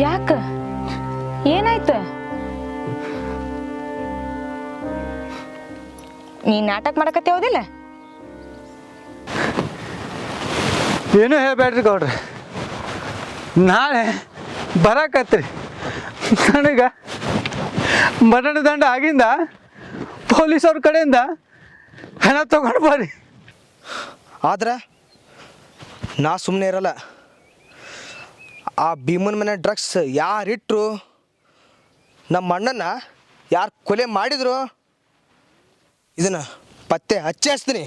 ಯಾಕ? ಏನಾಯ್ತು? ನೀ ನಾಟಕ ಮಾಡಕತ್ತೆ ಹೌದಿಲ್ಲ? ಏನೂ ಹೇಳ್ಬೇಡ್ರಿ ಗೌಡ್ರಿ. ನಾಳೆ ಬರಾಕತ್ರಿ. ನನಗೆ ಮರಣ ದಂಡ ಆಗಿಂದ ಪೊಲೀಸವ್ರ ಕಡೆಯಿಂದ ಹಣ ತಗೊಂಡು ಬರ್ರಿ. ಆದ್ರೆ ನಾ ಸುಮ್ಮನೆ ಇರಲ್ಲ. ಆ ಭೀಮನ ಮನೆ ಡ್ರಗ್ಸ್ ಯಾರಿಟ್ರು ನಮ್ಮ ಅಣ್ಣನ ಯಾರು ಕೊಲೆ ಮಾಡಿದ್ರು? ಇದನ್ನ ಪತ್ತೆ ಹಚ್ಚಿ ಹಚ್ತೀನಿ.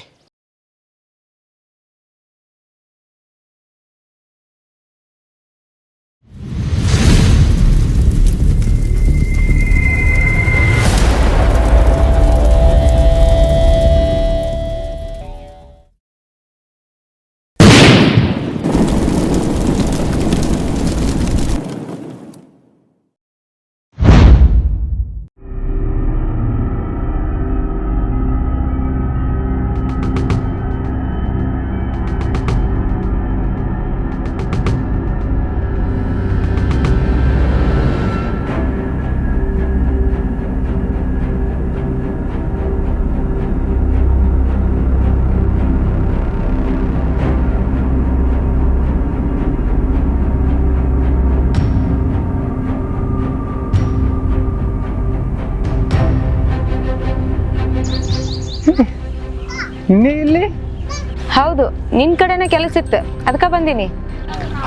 ನೀ ಇಲ್ಲಿ? ಹೌದು ನಿನ್ ಕಡೆನೇ ಕೆಲಸ ಇತ್ತು. ಅದಕ್ಕೆ ಬಂದೀನಿ.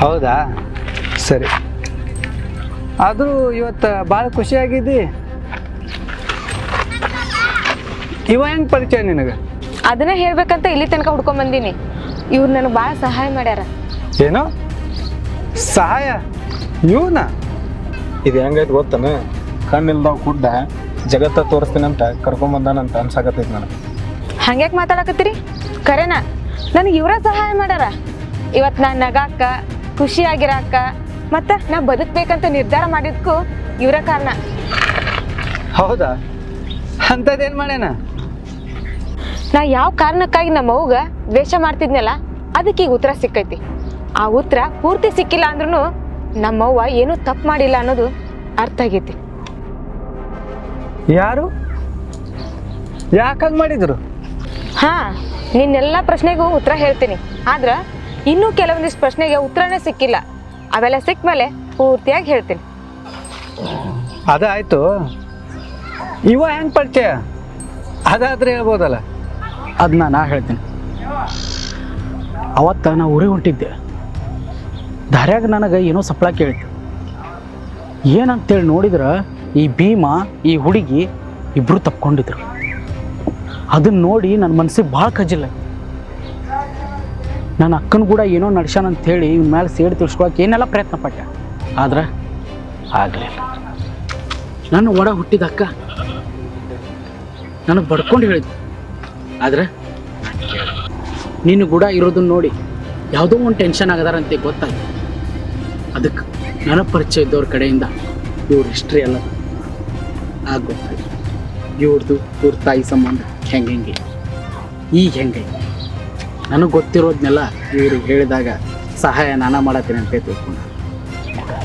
ಹೌದಾ? ಸರಿ. ಆದರೂ ಇವತ್ತು ಭಾಳ ಖುಷಿಯಾಗಿದ್ದಿ ಇವ ಹೆಂಗೆ ಪರಿಚಯ ನಿನಗೆ? ಅದನ್ನ ಹೇಳ್ಬೇಕಂತ ಇಲ್ಲಿ ತನಕ ಹುಡ್ಕೊಂಡ್ ಬಂದೀನಿ. ಇವ್ರು ನನಗೆ ಭಾಳ ಸಹಾಯ ಮಾಡ್ಯಾರ. ಏನು? ಸಹಾಯ? ಇವನ? ಇದು ಹೆಂಗೈತೆ ಗೊತ್ತನ? ಕಣ್ಣಿಲ್ದವ್ ಕುಡ್ಡ ಜಗತ್ತ ತೋರಿಸ್ತೀನಂತ ಕರ್ಕೊಂಬಂದಾನಂತ ಅನ್ಸಾಕತ್ತೈತಿ ನನಗೆ. ಹಂಗ್ಯಾಕ್ ಮಾತಾಡಕತ್ತೀರಿ? ಖರೇನ ನನಗೆ ಇವರ ಸಹಾಯ ಮಾಡ್ಯಾರ ಇವತ್ತು ನಾನು ನಗಾಕ ಖುಷಿಯಾಗಿರಾಕ ಮತ್ತ ನಾ ಬದುಕ್ಬೇಕಂತ ನಿರ್ಧಾರ ಮಾಡಿದ್ಕು ಇವರ ಕಾರಣ. ಹೌದಾ? ಅಂಥದ್ದೇನು ಮಾಡ್ಯಾನ? ನಾ ಯಾವ ಕಾರಣಕ್ಕಾಗಿ ನಮ್ಮ ಅವ್ಗ ದ್ವೇಷ ಮಾಡ್ತಿದ್ನಲ್ಲ ಅದಕ್ಕೆ ಈಗ ಉತ್ತರ ಸಿಕ್ಕೈತಿ. ಆ ಉತ್ತರ ಪೂರ್ತಿ ಸಿಕ್ಕಿಲ್ಲ ಅಂದ್ರೂ ನಮ್ಮವ್ವ ಏನೂ ತಪ್ಪು ಮಾಡಿಲ್ಲ ಅನ್ನೋದು ಅರ್ಥ ಆಗೈತಿ. ಯಾರು? ಯಾಕಂಗೆ ಮಾಡಿದ್ರು? ಹಾ ನಿನ್ನೆಲ್ಲ ಪ್ರಶ್ನೆಗೂ ಉತ್ತರ ಹೇಳ್ತೀನಿ. ಆದ್ರೆ ಇನ್ನೂ ಕೆಲವೊಂದಿಷ್ಟು ಪ್ರಶ್ನೆಗೆ ಉತ್ತರನೇ ಸಿಕ್ಕಿಲ್ಲ. ಅವೆಲ್ಲ ಸಿಕ್ಕ ಮೇಲೆ ಪೂರ್ತಿಯಾಗಿ ಹೇಳ್ತೀನಿ. ಅದಾಯ್ತು. ಇವ ಹೆಂಗ್ ಪರಿಚಯ? ಅದಾದ್ರೆ ಹೇಳ್ಬೋದಲ್ಲ? ಅದನ್ನ ನಾ ಹೇಳ್ತೀನಿ. ಅವತ್ತ ನಾ ಉರಿ ಹೊಂಟಿದ್ದೆ. ದಾರ್ಯಾಗ ನನಗೆ ಏನೋ ಸಪ್ಳ ಕೇಳಿತು ಏನಂತೇಳಿ ನೋಡಿದ್ರೆ ಈ ಭೀಮ ಈ ಹುಡುಗಿ ಇಬ್ಬರು ತಪ್ಕೊಂಡಿದ್ರು. ಅದನ್ನ ನೋಡಿ ನನ್ನ ಮನಸ್ಸಿಗೆ ಭಾಳ ಕಜಿಲ್ಲ ನನ್ನ ಅಕ್ಕನ ಕೂಡ ಏನೋ ನಡ್ಸ್ಯಾನ ಅಂತೇಳಿ ಇವ್ನ ಮೇಲೆ ಸೇಡು ತಿಳ್ಸ್ಕೊಳಕ್ಕೆ ಏನೆಲ್ಲ ಪ್ರಯತ್ನ ಪಟ್ಟೆ ಆದ್ರೆ ಆಗಲಿಲ್ಲ. ನನ್ನ ಒಡ ಹುಟ್ಟಿದ ಅಕ್ಕ ನನಗೆ ಬಡ್ಕೊಂಡು ಹೇಳಿದ್ದೆ ಆದ್ರೆ ನೀನು ಕೂಡ ಇರೋದನ್ನ ನೋಡಿ ಯಾವುದೋ ಒಂದು ಟೆನ್ಷನ್ ಆಗದಾರಂತೆ ಗೊತ್ತಾಯ್ತು. ಅದಕ್ಕೆ ನನ್ನ ಪರಿಚಯ ಇದ್ದವ್ರ ಕಡೆಯಿಂದ ಇವ್ರ ಹಿಸ್ಟ್ರಿ ಎಲ್ಲ ಆಗ ಗೊತ್ತಾಯ್ತು. ಇವ್ರದ್ದು ಇವ್ರ ತಾಯಿ ಸಂಬಂಧ. ಹೆಂಗೆ ಹೆಂಗೆ ಈಗ ಹೆಂಗೆ ನನಗೆ ಗೊತ್ತಿರೋದನ್ನೆಲ್ಲ ಇವರು ಹೇಳಿದಾಗ ಸಹಾಯ ನಾನು ಮಾಡತ್ತೀನಿ ಅಂತ ತಿಳ್ಕೊಂಡು.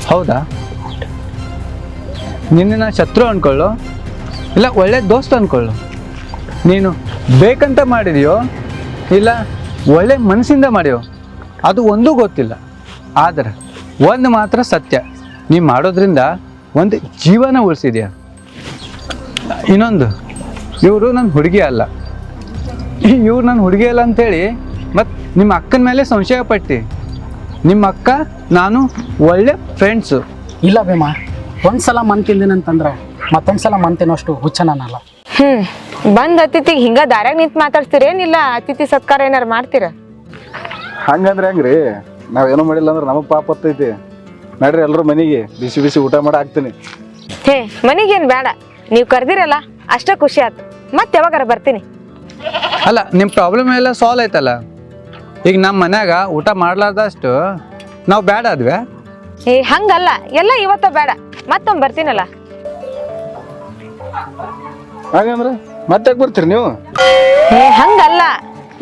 ಹೌದಾ? ನಿನ್ನ ಶತ್ರು ಅನ್ಕೊಳ್ಳು? ಇಲ್ಲ, ಒಳ್ಳೆ ದೋಸ್ತ ಅನ್ಕೊಳ್ಳು? ನೀನು ಬೇಕಂತ ಮಾಡಿದೆಯೋ? ಇಲ್ಲ, ಒಳ್ಳೆ ಮನಸ್ಸಿಂದ ಮಾಡ್ಯೋ? ಅದು ಒಂದೂ ಗೊತ್ತಿಲ್ಲ. ಆದರೆ ಒಂದು ಮಾತ್ರ ಸತ್ಯ. ನೀ ಮಾಡೋದ್ರಿಂದ ಒಂದು ಜೀವನ ಉಳಿಸಿದೆಯಾ? ಇನ್ನೊಂದು. ಇವರು ನನ್ನ ಹುಡುಗಿ ಅಲ್ಲ. ಇವ್ರು ನನ್ನ ಹುಡುಗಿ ಅಲ್ಲ ಅಂತೇಳಿ ಮತ್ತು ನಿಮ್ಮ ಅಕ್ಕನ ಮೇಲೆ ಸಂಶಯ ಪಟ್ಟಿ. ನಿಮ್ಮ ಅಕ್ಕ ನಾನು ಒಳ್ಳೆ ಫ್ರೆಂಡ್ಸು ಇಲ್ಲ ಭೀಮ ಒಂದ್ಸಲ ಮನ್ ತಿಂದಿನಂತಂದ್ರೆ ಮತ್ತೊಂದ್ಸಲ ಮನ್ ತಿನ್ನೋಷ್ಟು ಹುಚ್ಚ ನಾನಲ್ಲ. ಹ್ಮ್ ಬಂದ್ ಅತಿಥಿಗೆ ಹಿಂಗ ದಾರ್ಯಾಗ ನಿಂತ್ ಮಾತಾಡ್ತೀರೇನಿಲ್ಲ ಅತಿಥಿ ಸತ್ಕಾರ ಏನಾರು ಮಾಡ್ತೀರ? ಹಂಗಂದ್ರೆ ಹೆಂಗ್ರಿ ನಾವೇನು ಮಾಡಿಲ್ಲ ಅಂದ್ರೆ ನಮಗೆ ಪಾಪ ಹೊತ್ತೈತಿ. ನಡ್ರಿ ಎಲ್ಲರೂ ಮನೆಗೆ ಬಿಸಿ ಬಿಸಿ ಊಟ ಮಾಡಿ ಹಾಕ್ತೀನಿ ಹೇ ಮನಿಗೇನ್ ಬೇಡ ನೀವ್ ಕರ್ದಿರಲ್ಲ ಅಷ್ಟೇ ಖುಷಿ ಆಯ್ತು ಮತ್ತೆ ಯಾವಾಗಾರ ಬರ್ತೀನಿ. ಅಲ್ಲ ನಿಮ್ಮ ಪ್ರಾಬ್ಲಮ್ ಎಲ್ಲ ಸಾಲ್ವ್ ಆಯ್ತಲ್ಲ? ಈಗ ನಮ್ಮ ಮನ್ಯಾಗ ಊಟ ಮಾಡ್ಲಾರ್ದಷ್ಟು ನಾವು ಬೇಡ ಅದ್ವೆ? ಏ ಹಂಗಲ್ಲ. ಎಲ್ಲ ಇವತ್ತ ಬೇಡ ಮತ್ತೊಮ್ಮೆ ಬರ್ತೀನಲ್ಲ. ಹಾಗಂದ್ರೆ ಮತ್ತೆ ಬರ್ತೀರಿ ನೀವು? ಏ ಹಂಗಲ್ಲ.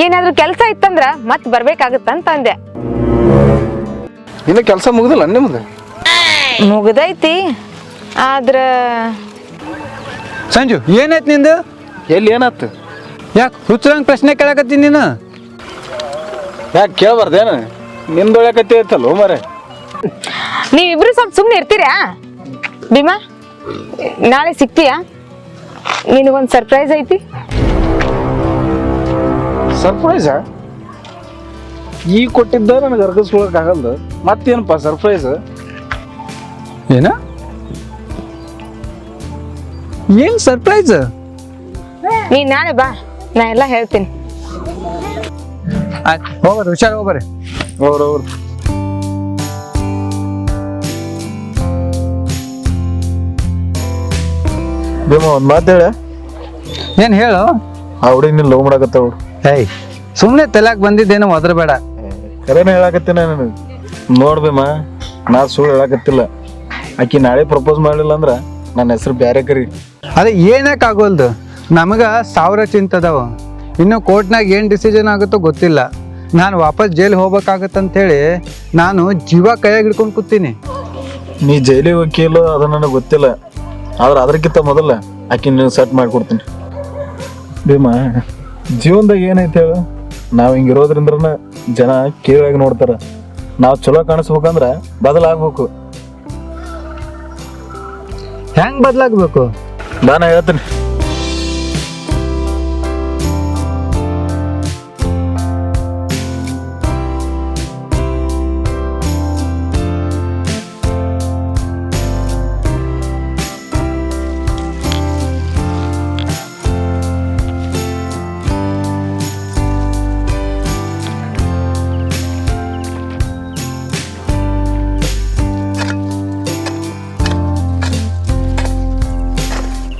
ಏನಾದ್ರೂ ಕೆಲಸ ಇತ್ತಂದ್ರ ಮತ್ತೆ ಬರ್ಬೇಕಾಗತ್ತಂತ ಅಂದೆ. ಇನ್ನು ಕೆಲಸ ಮುಗ್ದಿಲ್ಲ ನಿಮ್ದು? ಮುಗ್ದೈತಿ. ಆದ್ರ ಸಂಜು ಏನಾಯ್ತು ನಿಂದು? ಎಲ್ಲಿ ಏನಾಯ್ತು? ಯಾಕೆ ಹುಚ್ಚರಂಗ್ ಪ್ರಶ್ನೆ ಕೇಳಕತ್ತಿ ನೀನು? ಯಾಕೆ ಕೇಳಬಾರ್ದೇನು ನಿಂದೊಳಕತ್ತಿ ಐತಲ್ಲ ಮರೆ ನೀವಿಬ್ರು ಸ್ವಲ್ಪ ಸುಮ್ಮನೆ ಇರ್ತೀರಾ? ಭೀಮಾ ನಾಳೆ ಸಿಗ್ತೀಯಾ ನಿನಗೊಂದು ಸರ್ಪ್ರೈಸ್ ಐತಿ? ಸರ್ಪ್ರೈಸ ಈಗ ಕೊಟ್ಟಿದ್ದ ನನಗೆ ಅರ್ಗಿಸ್ಕೊಳಕ್ ಆಗಲ್ದು. ಮತ್ತೇನಪ್ಪ ಸರ್ಪ್ರೈಸ್ ಏನ? ಏನ್ ಸರ್ಪ್ರೈಸ್ ನೀ ನಾಳೆ ಬಾ ನಾ ಎಲ್ಲ ಹೇಳ್ತೀನಿ. ಹೋಗ್ಬರ್ರಿ ಹುಷಾರ್ ಹೋಗ್ಬರ್ರಿ. ಅವ್ರವ್ರು ಭೀಮ ಒಂದು ಮಾತು ಹೇಳ. ಏನ್ ಹೇಳು? ಆ ಹುಡುಗಿ ನೀನು ಲವ್ ಮಾಡಕತ್ತವ ಏಯ್ ಸುಮ್ಮನೆ ತಲೆಯಾಗ ಬಂದಿದ್ದೇನೋ ಬೇಡ ಕರೆನ ಹೇಳಾಕತ್ತಿನ ನನಗೆ ನೋಡ್ ಭೀಮ ನಾ ಸುಳ್ಳು ಹೇಳಕತ್ತಿಲ್ಲ. ಆಕಿ ನಾಳೆ ಪ್ರಪೋಸ್ ಮಾಡಲಿಲ್ಲ ಅಂದ್ರ ನನ್ನ ಹೆಸರು ಬ್ಯಾರೆ ಕರಿ. ಅದೇ ಏನಕ್ಕೆ ಆಗೋಲ್ದು ನಮಗ ಸಾವಿರ ಚಿಂತದವ. ಇನ್ನು ಕೋರ್ಟ್ನಾಗ ಏನು ಡಿಸಿಷನ್ ಆಗುತ್ತೋ ಗೊತ್ತಿಲ್ಲ. ನಾನು ವಾಪಸ್ ಜೈಲ್ ಹೋಗ್ಬೇಕಾಗತ್ತಂತೇಳಿ ನಾನು ಜೀವ ಕೈಯಾಗಿ ಹಿಡ್ಕೊಂಡು ಕೂತೀನಿ. ನೀ ಜೈಲಿ ವಕೀಲು ಅದು ನನಗೆ ಗೊತ್ತಿಲ್ಲ. ಆದ್ರೆ ಅದಕ್ಕಿಂತ ಮೊದಲ ಆಕಿ ನೀವು ಸೆಟ್ ಮಾಡಿಕೊಡ್ತೀನಿ. ಭೀಮ ಜೀವನದಾಗ ಏನೈತೆ ಹೇಳು? ನಾವು ಹಿಂಗಿರೋದ್ರಿಂದ ಜನ ಕೀಳಾಗಿ ನೋಡ್ತಾರೆ. ನಾವು ಚಲೋ ಕಾಣಿಸ್ಬೇಕಂದ್ರೆ ಬದಲಾಗಬೇಕು. ಹೆಂಗೆ ಬದಲಾಗಬೇಕು? ನಾನು ಹೇಳ್ತೀನಿ.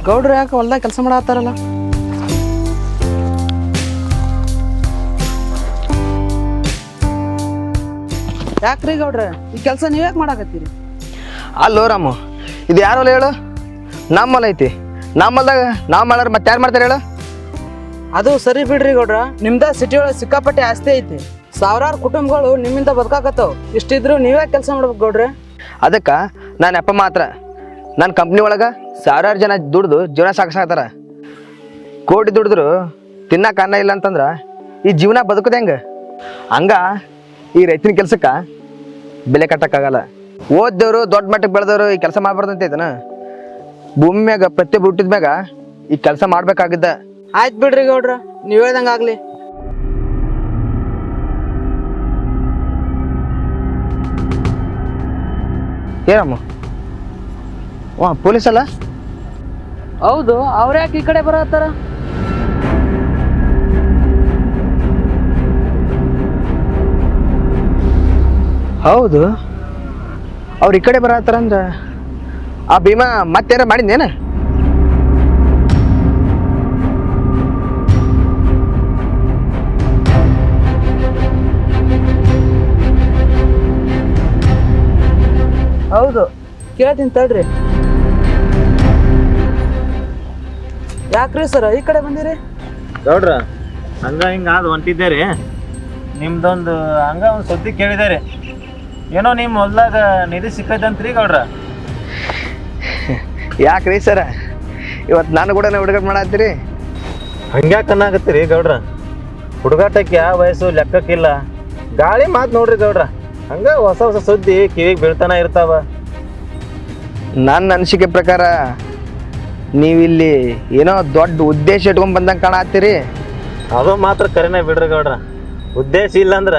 ಗೌಡ್ರು ಯಾಕೆ ಹೊಲ್ದಾಗ ಕೆಲಸ ಮಾಡತ್ತಾರಲ್ಲ? ಯಾಕ್ರಿ ಗೌಡ್ರ? ಈ ಕೆಲಸ ನೀವ್ ಯಾಕೆ ಮಾಡಾಕತ್ತೀರಿ? ಅಲ್ಲೋ ರಾಮು ಇದು ಯಾರಲ್ಲ ಹೇಳು? ನಮ್ಮಲ್ಲ ಐತಿ. ನಮ್ಮಲ್ದಾಗ ನಾವು ಮಾಡ್ಯಾರ ಮತ್ತೆ ಯಾರು ಮಾಡ್ತಾರೆ ಹೇಳು? ಅದು ಸರಿ ಬಿಡ್ರಿ ಗೌಡ್ರ ನಿಮ್ದ ಸಿಟಿ ಒಳಗೆ ಸಿಕ್ಕಾಪಟ್ಟೆ ಆಸ್ತಿ ಐತಿ. ಸಾವಿರಾರು ಕುಟುಂಬಗಳು ನಿಮ್ಮಿಂದ ಬದುಕಾಕತ್ತಾವ. ಇಷ್ಟಿದ್ರು ನೀವೇ ಕೆಲಸ ಮಾಡ್ಬೇಕು ಗೌಡ್ರೆ. ಅದಕ್ಕೆ ನಾನು ಅಪ್ಪ ಮಾತ್ರ. ನನ್ನ ಕಂಪ್ನಿ ಒಳಗೆ ಸಾವಿರಾರು ಜನ ದುಡ್ದು ಜೀವನ ಸಾಗಿಸಾಕತ್ತಾರ ಕೋಟಿ ದುಡಿದ್ರು ತಿನ್ನಕ್ಕೆ ಅನ್ನ ಇಲ್ಲ ಅಂತಂದ್ರೆ ಈ ಜೀವನ ಬದುಕದೆ ಹೆಂಗೆ? ಹಂಗ ಈ ರೈತನ ಕೆಲಸಕ್ಕೆ ಬೆಲೆ ಕಟ್ಟಕ್ಕಾಗಲ್ಲ ಓದ್ದವರು ದೊಡ್ಡ ಮಟ್ಟಕ್ಕೆ ಬೆಳೆದವರು ಈ ಕೆಲಸ ಮಾಡಬಾರ್ದು ಅಂತ ಐತನ ಭೂಮಿ ಮ್ಯಾಗ ಪ್ರತಿ ಹುಟ್ಟಿದ ಮ್ಯಾಗ ಈ ಕೆಲಸ ಮಾಡ್ಬೇಕಾಗಿದ್ದ. ಆಯ್ತು ಬಿಡ್ರಿ ಗೌಡ್ರ ನೀವು ಹೇಳ್ದಂಗೆ ಆಗಲಿ. ಏನಮ್ಮ ಹಾಂ ಪೊಲೀಸ್ ಅಲ್ಲ ಹೌದು ಅವ್ರ ಯಾಕೆ ಈ ಕಡೆ ಬರತ್ತಾರ ಹೌದು. ಅವ್ರು ಈ ಕಡೆ ಬರತ್ತಾರಂದ್ರ ಆ ಭೀಮಾ ಮತ್ತೇನ ಮಾಡಿದ್ನೇನ? ಹೌದು ಕೇಳ್ತೀನಿ ತಡ್ರಿ. ಯಾಕ್ರಿ ಸರ್? ಈ ಕಡೆ ಬಂದಿರಿ? ಗೌಡ್ರ ಹಂಗ ಹಿಂಗ ಅದು ಹೊಂಟಿದ್ದೆ ರೀ ನಿಮ್ದೊಂದು ಹಂಗ ಒಂದು ಸುದ್ದಿ ಕೇಳಿದಾರೆ ಏನೋ ನಿಮ್ಮ ಹೊಲ್ದಾಗ ನಿಧಿ ಸಿಕ್ಕೈತಂತ್ರಿ ಗೌಡ್ರ? ಯಾಕ್ರಿ ಸರ? ಇವತ್ತು ನಾನು ಕೂಡ ಹುಡುಗಾಟ ಮಾಡತ್ತೀರಿ? ಹಂಗ್ಯಾಕೆ ಅನ್ನಾಗತ್ತೀರಿ ಗೌಡ್ರ? ಹುಡುಗಾಟಕ್ಕೆ ಯಾವ ವಯಸ್ಸು ಲೆಕ್ಕಕ್ಕಿಲ್ಲ. ಗಾಳಿ ಮಾತು ನೋಡ್ರಿ ಗೌಡ್ರ. ಹಂಗ ಹೊಸ ಹೊಸ ಸುದ್ದಿ ಕಿವಿಗೆ ಬೀಳ್ತಾನ ಇರ್ತಾವ. ನನ್ನ ಅನಿಸಿಕೆ ಪ್ರಕಾರ ನೀವಿಲ್ಲಿ ಏನೋ ದೊಡ್ಡ ಉದ್ದೇಶ ಇಟ್ಕೊಂಡ್ ಬಂದಂಗೆ ಕಾಣತ್ತೀರಿ? ಅದು ಮಾತ್ರ ಕರೆನೇ ಬಿಡ್ರಿ ಗೌಡ್ರ. ಉದ್ದೇಶ ಇಲ್ಲ ಅಂದ್ರ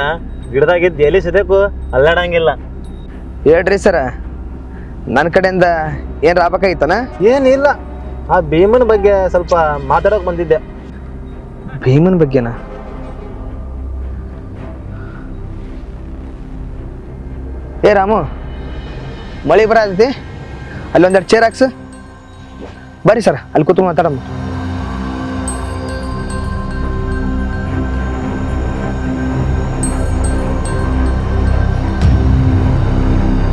ಗಿಡದಾಗಿದ್ದು ಎಲ್ಲಿ ಸಿದಕ್ಕೂ ಅಲ್ಲಾಡಂಗಿಲ್ಲ. ಹೇಳ್ರಿ ಸರ ನನ್ನ ಕಡೆಯಿಂದ ಏನು ಆಗ್ಬೇಕಾಗಿತ್ತನ ಏನಿಲ್ಲ ಆ ಭೀಮನ ಬಗ್ಗೆ ಸ್ವಲ್ಪ ಮಾತಾಡೋಕೆ ಬಂದಿದ್ದೆ. ಭೀಮನ್ ಬಗ್ಗೆನಾ? ಏ ರಾಮು ಮಳೆ ಬರತೈತಿ? ಅಲ್ಲಿ ಒಂದೆರಡು ಚೇರ್ ಹಾಕ್ಸು. ಬರ್ರಿ ಸರ್ ಅಲ್ಲಿ ಕೂತು ಮಾತಾಡಮ್ಮ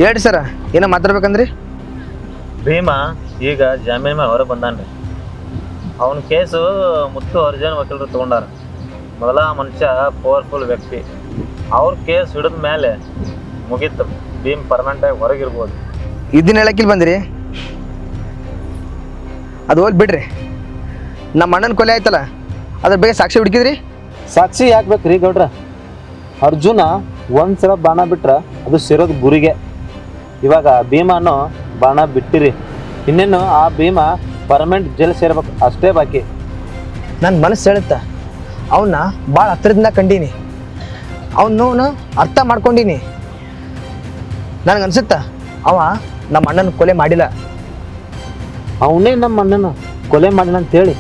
ಹೇಳಿ ಸರ ಏನೋ ಮಾತಾಡ್ಬೇಕಂದ್ರಿ? ಭೀಮಾ ಈಗ ಜಾಮೀನ್ ಹೊರ ಹೊರಗೆ ಬಂದಾನ್ರಿ. ಅವನ ಕೇಸು ಮುತ್ತು ಅರ್ಜುನ್ ವಕೀಲರು ತಗೊಂಡಾರ. ಮೊದಲ ಮನುಷ್ಯ ಪವರ್ಫುಲ್ ವ್ಯಕ್ತಿ. ಅವ್ರ ಕೇಸ್ ಹಿಡಿದ ಮೇಲೆ ಮುಗೀತು. ಭೀಮ್ ಪರ್ಮನೆಂಟಾಗಿ ಹೊರಗಿರ್ಬೋದು. ಇದನ್ನ ಹೇಳಕ್ಕಿಲ್ಲ ಬಂದ್ರಿ. ಅದು ಹೋಗಿ ಬಿಡ್ರಿ. ನಮ್ಮ ಅಣ್ಣನ ಕೊಲೆ ಆಯ್ತಲ್ಲ ಅದ್ರ ಬಗ್ಗೆ ಸಾಕ್ಷಿ ಹುಡುಕಿದ್ರಿ? ಸಾಕ್ಷಿ ಯಾಕೆ ಬೇಕ್ರಿ ಗೌಡ್ರ? ಅರ್ಜುನ ಒಂದ್ಸಲ ಬಾಣ ಬಿಟ್ರ ಅದು ಸೇರೋದು ಗುರಿಗೆ. ಇವಾಗ ಭೀಮಾನು ಬಾಣ ಬಿಟ್ಟಿರಿ. ಇನ್ನೇನು ಆ ಭೀಮ ಪರ್ಮನೆಂಟ್ ಜೈಲ್ ಸೇರ್ಬೇಕು ಅಷ್ಟೇ ಬಾಕಿ. ನನ್ನ ಮನಸ್ಸು ಹೇಳುತ್ತ ಅವನ್ನ ಭಾಳ ಹತ್ರದಿಂದ ಕಂಡೀನಿ. ಅವನು ಅರ್ಥ ಮಾಡ್ಕೊಂಡೀನಿ. ನನಗನ್ಸುತ್ತ ಅವ ನಮ್ಮ ಅಣ್ಣನ ಕೊಲೆ ಮಾಡಿಲ್ಲ. ಅವನೇ ನಮ್ಮ ಅಣ್ಣನ ಕೊಲೆ ಅಂತ ಹೇಳಿ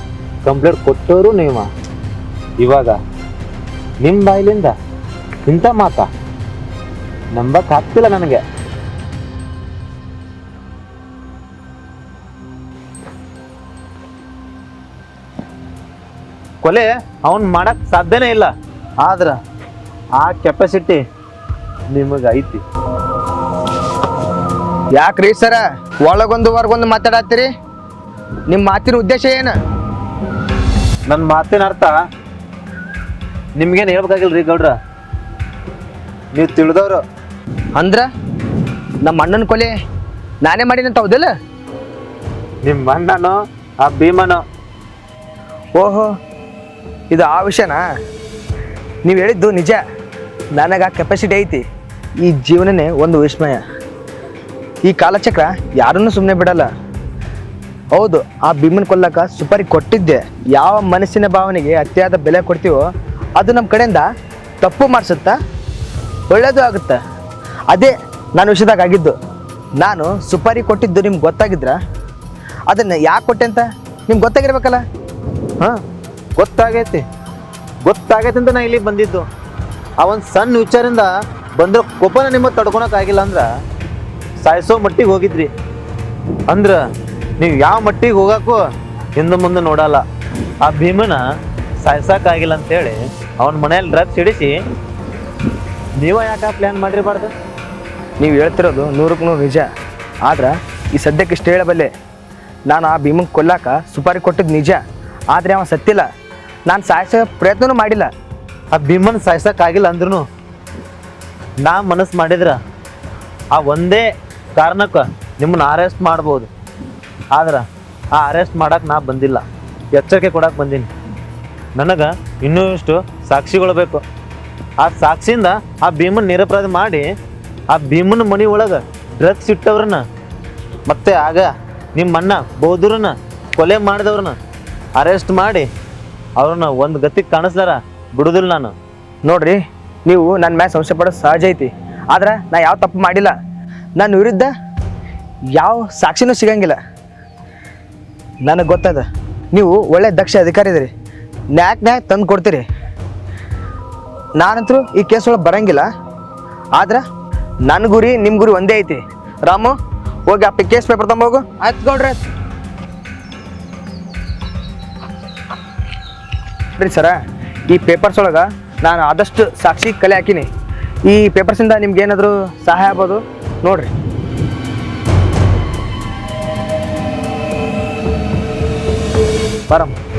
ಕಂಪ್ಲೇಂಟ್ ಕೊಟ್ಟವರು ನೀವ. ಇವಾಗ ನಿಮ್ಮ ಬಾಯಿಲಿಂದ ಇಂಥ ಮಾತಾ ನಂಬಕ್ ಆಗ್ತಿಲ್ಲ ನನಗೆ. ಕೊಲೆ ಅವನ್ ಮಾಡಕ್ ಸಾಧ್ಯನೇ ಇಲ್ಲ. ಆದ್ರ ಆ ಕೆಪಾಸಿಟಿ ನಿಮಗೆ ಐತಿ ಯಾಕ್ರಿ ಸರ ಒಳಗೊಂದು ಹೊರಗೊಂದು ಮಾತಾಡತ್ತೀರಿ? ನಿಮ್ಮ ಮಾತಿನ ಉದ್ದೇಶ ಏನು? ನನ್ನ ಮಾತಿನ ಅರ್ಥ ನಿಮ್ಗೇನು ಹೇಳ್ಬೇಕಾಗಿಲ್ರಿ ಗೌಡ್ರ? ನೀವು ತಿಳಿದವ್ರು. ಅಂದ್ರ ನಮ್ಮ ಅಣ್ಣನ ಕೊಲೆ ನಾನೇ ಮಾಡಿನಂತ ಹೌದಿಲ್ಲ? ನಿಮ್ಮ ಅಣ್ಣನೋ ಆ ಭೀಮನೋ? ಓಹೋ ಇದು ಆ ವಿಷಯನಾ? ನೀವು ಹೇಳಿದ್ದು ನಿಜ. ನನಗೆ ಆ ಕೆಪಾಸಿಟಿ ಐತಿ. ಈ ಜೀವನನೇ ಒಂದು ವಿಸ್ಮಯ. ಈ ಕಾಲಚಕ್ರ ಯಾರನ್ನೂ ಸುಮ್ಮನೆ ಬಿಡಲ್ಲ. ಹೌದು, ಆ ಭೀಮನ್ ಕೊಲ್ಲಕ ಸುಪಾರಿ ಕೊಟ್ಟಿದ್ದೆ. ಯಾವ ಮನಸ್ಸಿನ ಭಾವನೆಗೆ ಅತಿಯಾದ ಬೆಲೆ ಕೊಡ್ತೀವೋ, ಅದು ನಮ್ಮ ಕಡೆಯಿಂದ ತಪ್ಪು ಮಾಡಿಸುತ್ತಾ? ಒಳ್ಳೆಯದು ಆಗುತ್ತೆ? ಅದೇ ನಾನು ವಿಷಯದಾಗ ಆಗಿದ್ದು. ನಾನು ಸುಪಾರಿ ಕೊಟ್ಟಿದ್ದು ನಿಮ್ಗೆ ಗೊತ್ತಾಗಿದ್ರ? ಅದನ್ನು ಯಾಕೆ ಕೊಟ್ಟೆ ಅಂತ? ನಿಮ್ಗೆ ಗೊತ್ತಾಗಿರ್ಬೇಕಲ್ಲ? ಹಾಂ, ಗೊತ್ತಾಗೈತಿ. ಗೊತ್ತಾಗೈತಿ ಅಂತ ನಾನು ಇಲ್ಲಿ ಬಂದಿದ್ದು. ಆ ಒಂದು ಸಣ್ಣ ವಿಚಾರದಿಂದ ಬಂದರೂ ಕೋಪನ ನಿಮ್ಮ ತಡ್ಕೊಳಕ್ಕಾಗಿಲ್ಲ ಅಂದ್ರೆ ಸಾಯಿಸೋ ಮಟ್ಟಿಗೆ ಹೋಗಿದ್ರಿ. ಅಂದ್ರೆ ನೀವು ಯಾವ ಮಟ್ಟಿಗೆ ಹೋಗಕ್ಕೂ ಹಿಂದೆ ಮುಂದೆ ನೋಡಲ್ಲ. ಆ ಭೀಮನ ಸಾಯ್ಸಕ್ಕಾಗಿಲ್ಲ ಅಂತೇಳಿ ಅವನ ಮನೆಯಲ್ಲಿ ಡ್ರಗ್ಸ್ ಹಿಡಿಸಿ ನೀವ ಯಾಕೆ ಪ್ಲ್ಯಾನ್ ಮಾಡಿರಬಾರ್ದು? ನೀವು ಹೇಳ್ತಿರೋದು ನೂರಕ್ಕೆ ನೂರು ನಿಜ. ಆದ್ರೆ ಈ ಸದ್ಯಕ್ಕೆ ಇಷ್ಟು ಹೇಳಬಲ್ಲೆ. ನಾನು ಆ ಭೀಮಂಗೆ ಕೊಲ್ಲಾಕ ಸುಪಾರಿ ಕೊಟ್ಟಿದ್ದು ನಿಜ. ಆದರೆ ಅವ ಸತ್ತಿಲ್ಲ. ನಾನು ಸಾಯಿಸೋ ಪ್ರಯತ್ನನೂ ಮಾಡಿಲ್ಲ. ಆ ಭೀಮನ್ ಸಾಯ್ಸೋಕ್ಕಾಗಿಲ್ಲ ಅಂದ್ರೂ ನಾ ಮನಸ್ಸು ಮಾಡಿದ್ರ ಆ ಒಂದೇ ಕಾರಣಕ್ಕೆ ನಿಮ್ಮನ್ನ ಅರೆಸ್ಟ್ ಮಾಡ್ಬೋದು. ಆದ್ರೆ ಆ ಅರೆಸ್ಟ್ ಮಾಡಕ್ಕೆ ನಾ ಬಂದಿಲ್ಲ. ಎಚ್ಚರಿಕೆ ಕೊಡಕ್ಕೆ ಬಂದೀನಿ. ನನಗೆ ಇನ್ನೂ ಇಷ್ಟು ಸಾಕ್ಷಿಗಳು ಬೇಕು. ಆ ಸಾಕ್ಷಿಯಿಂದ ಆ ಭೀಮನ್ ನಿರಪರಾಧ ಮಾಡಿ ಆ ಭೀಮನ ಮನೆ ಒಳಗೆ ಡ್ರಗ್ಸ್ ಇಟ್ಟವ್ರನ್ನ, ಮತ್ತೆ ಆಗ ನಿಮ್ಮ ಅಣ್ಣ ಬೌದ್ರನ್ನ ಕೊಲೆ ಮಾಡಿದವ್ರನ್ನ ಅರೆಸ್ಟ್ ಮಾಡಿ ಅವ್ರನ್ನ ಒಂದು ಗತಿಗೆ ಕಾಣಿಸ್ಲಾರ ಬಿಡುದಿಲ್ಲ ನಾನು. ನೋಡ್ರಿ, ನೀವು ನನ್ನ ಮ್ಯಾಲೆ ಸಂಶಯ ಪಡೋದು ಸಹಜ ಐತಿ. ಆದ್ರೆ ನಾ ಯಾವ ತಪ್ಪು ಮಾಡಿಲ್ಲ. ನನ್ನ ವಿರುದ್ಧ ಯಾವ ಸಾಕ್ಷಿನೂ ಸಿಗಂಗಿಲ್ಲ. ನನಗೆ ಗೊತ್ತದ. ನೀವು ಒಳ್ಳೆ ದಕ್ಷ ಅಧಿಕಾರಿ ಇದ್ರಿ ನ್ಯಾಕ್ ನ್ಯಾಕ್ ತಂದು ಕೊಡ್ತೀರಿ. ನಾನಂತರೂ ಈ ಕೇಸ್ ಒಳಗೆ ಬರಂಗಿಲ್ಲ. ಆದ್ರೆ ನನ್ನ ಗುರಿ ನಿಮ್ಮ ಗುರಿ ಒಂದೇ ಐತಿ. ರಾಮು ಹೋಗಿ ಆ ಕೇಸ್ ಪೇಪರ್ ತೊಂಬೋಗು ಆಯ್ತು ಗೌಡ್ರೆ. ರೀ ಸರ ಈ ಪೇಪರ್ಸ್ ಒಳಗೆ ನಾನು ಆದಷ್ಟು ಸಾಕ್ಷಿ ಕಲೆ ಹಾಕಿನಿ. ಈ ಪೇಪರ್ಸಿಂದ ನಿಮ್ಗೆ ಏನಾದರೂ ಸಹಾಯ ಆಗ್ಬೋದು? ನೋಡ್ರಿ. परम।